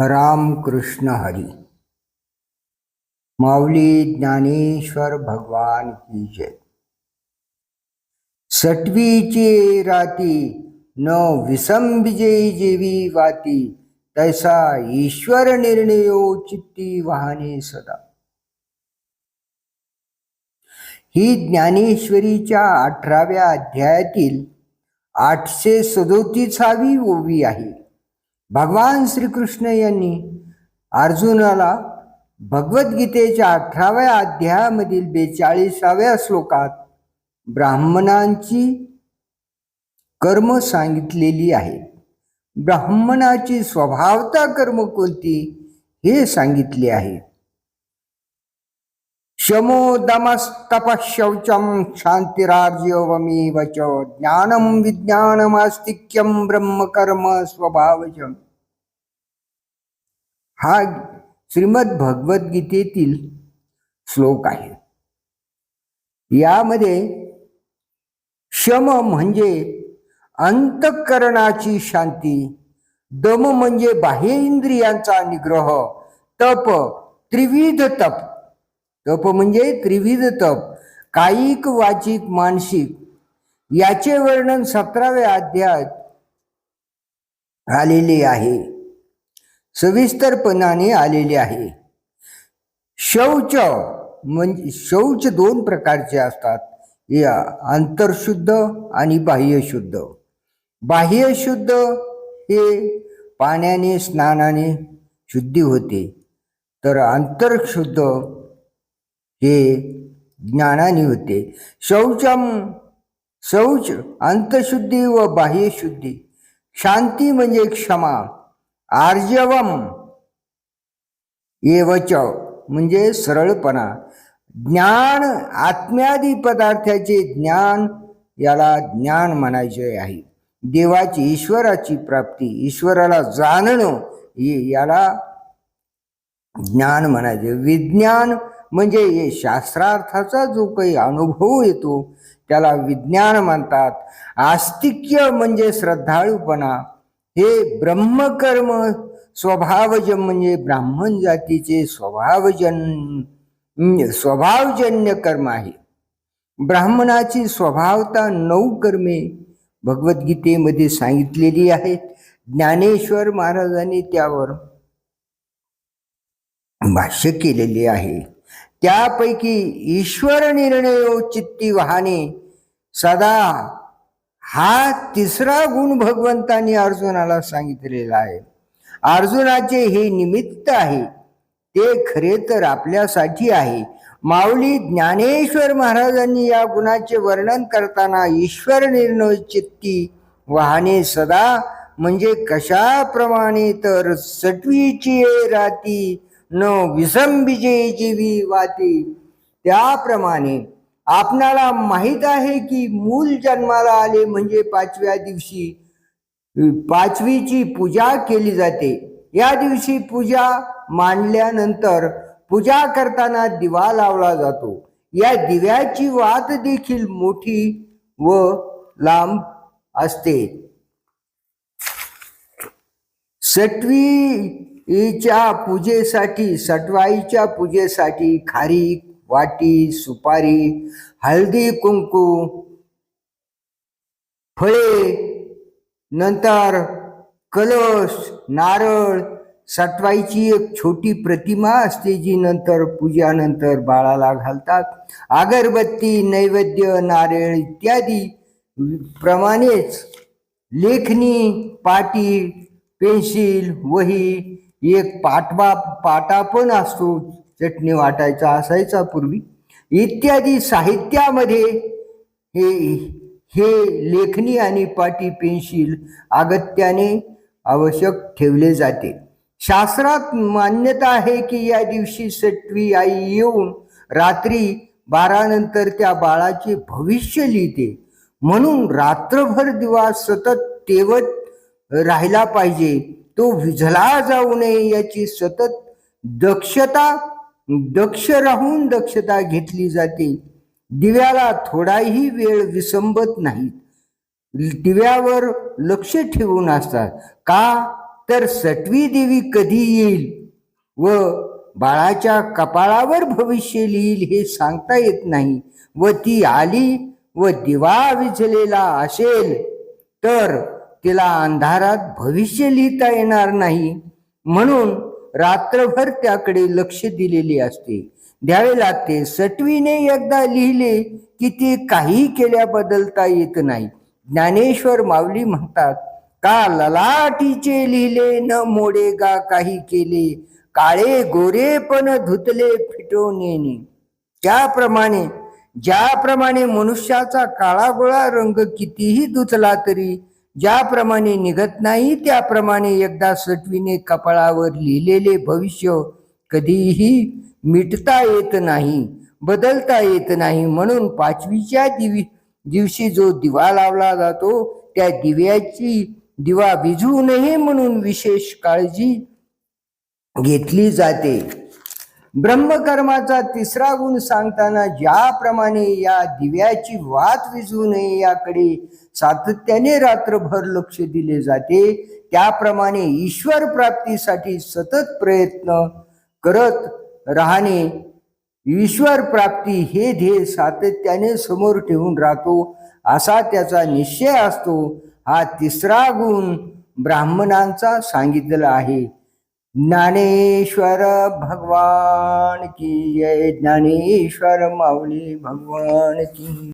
रामकृष्ण हरी। माऊली ज्ञानेश्वर भगवान की जय। सटवीची राती न विसंबिजयी जेवी वाती तैसा ईश्वर निर्णयो चित्ती वाहने सदा। ही ज्ञानेश्वरीच्या अठराव्या अध्यायातील आठशे सदोतीसावी ओवी आहे। भगवान श्रीकृष्ण यांनी अर्जुनाला भगवद्गीतेच्या अठराव्या अध्यायामधील बेचाळीसाव्या श्लोकात ब्राह्मणांची कर्म सांगितलेली आहे. ब्राह्मणाची स्वभावता कर्म कोणती हे सांगितले आहे. शमोदमस्तपशौचं दमस्तप शौचम शांतिरार्जवमेव च ज्ञानम ब्रह्मकर्म स्वभावजम हा श्रीमद भगवद्गीतेतील श्लोक आहे। यामध्ये शम म्हणजे अंतःकरणाची शांती दम म्हणजे बाह्य इंद्रियांचा निग्रह तप त्रिविध तप। तप म्हणजे त्रिविध तप कायिक वाचिक मानसिक. याचे वर्णन सतराव्या अध्यायात आलेले आहे. सविस्तरपणाने आलेले आहे. शौच म्हणजे शौच दोन प्रकारचे असतात. या अंतर्शुद्ध आणि बाह्यशुद्ध. बाह्यशुद्ध हे पाण्याने स्नानाने शुद्धी होते. तर अंतर्शुद्ध हे ज्ञानाने होते. शौचम शौच अंतशुद्धी व बाह्यशुद्धी. शांती म्हणजे क्षमा. आर्जवम एवच म्हणजे सरळपणा. ज्ञान आत्म्यादी पदार्थाचे ज्ञान याला ज्ञान म्हणायचे आहे. देवाची ईश्वराची प्राप्ती ईश्वराला जाणणं हे याला ज्ञान म्हणायचे. विज्ञान म्हणजे हे शास्त्रार्थाचा जो काही अनुभव येतो त्याला विज्ञान म्हणतात. आस्तिक्य म्हणजे श्रद्धाळूपणा. हे ब्रह्मकर्म स्वभावजन म्हणजे ब्राह्मण जातीचे स्वभावजन स्वभावजन्य कर्म आहे. ब्राह्मणाची स्वभावता नऊ कर्मे भगवद्गीतेमध्ये सांगितलेली आहेत. ज्ञानेश्वर महाराजांनी त्यावर भाष्य केलेले आहे. त्यापैकी ईश्वर निर्णयो चित्ती वाहने. सदा हा तिसरा गुण भगवंतांनी अर्जुनाला सांगितलेला आहे. अर्जुनाचे हे निमित्त आहे. ते खरे तर आपल्यासाठी आहे. माऊली ज्ञानेश्वर महाराजांनी या गुणाचे वर्णन करताना ईश्वर निर्णय चित्ती वाहने सदा म्हणजे कशाप्रमाणे तर सटवीची राती न विसंबिजे जीवी वाती. त्याप्रमाणे आपणाला माहीत आहे की मूल जन्माला आले म्हणजे पाचव्या दिवशी पाचवीची पूजा केली जाते. या दिवशी पूजा मांडल्यानंतर पूजा करताना दिवा लावला जातो. या दिव्याची वात देखील मोठी व लांब असते. सटवी ईच्या पूजेसाठी सटवाईच्या पूजेसाठी खारीक वाटी सुपारी हळदी कुंकू फळे नंतर कलश नारळ. सटवाईची एक छोटी प्रतिमा असते जी नंतर पूजानंतर बाळाला घालतात. अगरबत्ती नैवेद्य नारळ इत्यादी. प्रमाणेच लेखणी पाटी पेन्सिल वही एक पाटवा पाटा पण असतो चटणी वाटायचा असायचा पूर्वी. इत्यादी साहित्यामध्ये हे हे लेखणी आणि पाटी पेन्सिल अगत्याने आवश्यक ठेवले जाते. शास्त्रात मान्यता आहे की या दिवशी सटवी आई येऊन रात्री बारानंतर त्या बाळाचे भविष्य लिहिते. म्हणून रात्रभर दिवा सतत तेवत राहिला पाहिजे. तो विझला जाऊ नये याची सतत दक्षता दक्ष राहून दक्षता घेतली जाते. दिव्याला थोडाही वेळ विसंबत नाही दिव्यावर लक्ष ठेवून असतात. का? तर सटवी देवी कधी येईल व बाळाच्या कपाळावर भविष्य लिहिल हे सांगता येत नाही व ती आली व दिवा विझलेला असेल तर तिला अंधारात भविष्य लिहिता येणार नाही. म्हणून रात्रभर त्याकडे लक्ष दिलेले असते. द्यावे लागते सटवीने एकदा लिहिले की ते काही केल्या बदलता येत नाही. ज्ञानेश्वर माऊली म्हणतात का ललाटीचे लिहिले न मोडे गा काही केले? काळे गोरे पण धुतले फिटवणे त्याप्रमाणे ज्याप्रमाणे मनुष्याचा काळा गोळा रंग कितीही धुतला तरी ज्याप्रमाणे निघत नाही त्याप्रमाणे एकदा सटवीने कपाळावर लिहिलेले भविष्य कधीही मिटता येत नाही बदलता येत नाही. म्हणून पाचवीच्या दिवी दिवशी जो दिवा लावला जातो त्या दिव्याची दिवा विझू नये म्हणून विशेष काळजी घेतली जाते. ब्रह्मकर्माचा तिसरा गुण सांगताना ज्याप्रमाणे या दिव्याची वात विझू नये याकडे सातत्याने रात्रभर लक्ष दिले जाते त्याप्रमाणे ईश्वर प्राप्तीसाठी सतत प्रयत्न करत राहणे ईश्वर प्राप्ती हे ध्येय सातत्याने समोर ठेवून राहतो असा त्याचा निश्चय असतो. हा तिसरा गुण ब्राह्मणांचा सांगितलेला आहे. ज्ञानेश्वर भगवान की जय। ज्ञानेश्वर माऊली भगवान की